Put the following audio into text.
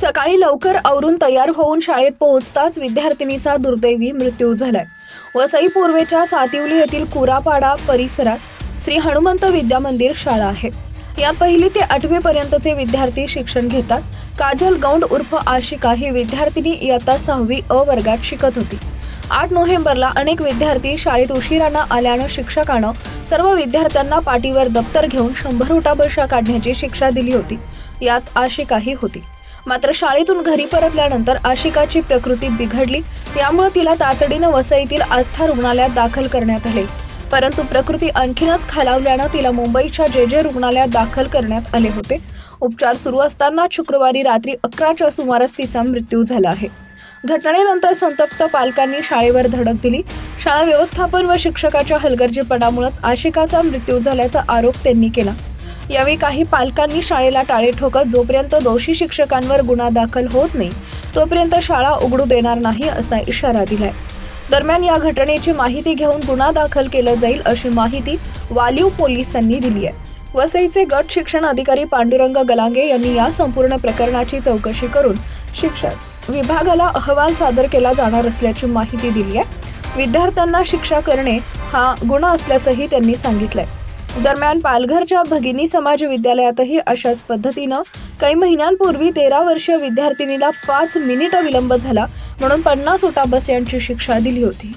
सकाळी लवकर आवरून तयार होऊन शाळेत पोहोचताच विद्यार्थिनीचा दुर्दैवी मृत्यू झालाय. वसई पूर्वेच्या सातिवली येथील कुरापाडा परिसरात श्री हनुमंत विद्या मंदिर शाळा आहे. या पहिली ते आठवी पर्यंतचे विद्यार्थी शिक्षण घेतात. काजल गौंड उर्फ आशिका ही विद्यार्थिनी इयत्ता सहावी अ वर्गात शिकत होती. आठ नोव्हेंबरला अनेक विद्यार्थी शाळेत उशिरानं आल्यानं शिक्षकानं सर्व विद्यार्थ्यांना पाठीवर दप्तर घेऊन शंभर उठाबशा काढण्याची शिक्षा दिली होती. यात आशिकाही होती. मात्र शाळेतून घरी परतल्यानंतर आशिकाची प्रकृती बिघडली. यामुळे तिला तातडीनं वसईतील आस्था रुग्णालयात दाखल करण्यात आले. परंतु प्रकृती आणखीनच खालावल्यानं तिला मुंबईच्या जे जे रुग्णालयात दाखल करण्यात आले होते. उपचार सुरू असताना शुक्रवारी रात्री अकराच्या सुमारास तिचा मृत्यू झाला आहे. घटनेनंतर संतप्त पालकांनी शाळेवर धडक दिली. शाळा व्यवस्थापन व शिक्षकाच्या हलगर्जीपणामुळेच आशिकाचा मृत्यू झाल्याचा आरोप त्यांनी केला. यावेळी काही पालकांनी शाळेला टाळे ठोकत जोपर्यंत दोषी शिक्षकांवर गुन्हा दाखल होत नाही तोपर्यंत शाळा उघडू देणार नाही असा इशारा दिलाय. दरम्यान या घटनेची माहिती घेऊन गुन्हा दाखल केला जाईल अशी माहिती वालीव पोलिसांनी दिली आहे. वसईचे गट शिक्षण अधिकारी पांडुरंग गलांगे यांनी या संपूर्ण प्रकरणाची चौकशी करून शिक्षक विभागाला अहवाल सादर केला जाणार असल्याची माहिती दिली आहे. विद्यार्थ्यांना शिक्षा करणे हा गुन्हा असल्याचंही त्यांनी सांगितलंय. दरम्यान पालघरच्या भगिनी समाज विद्यालयातही अशाच पद्धतीनं काही महिन्यांपूर्वी तेरा वर्षीय विद्यार्थिनीला पाच मिनिटं विलंब झाला म्हणून पन्नास उटाबस यांची शिक्षा दिली होती.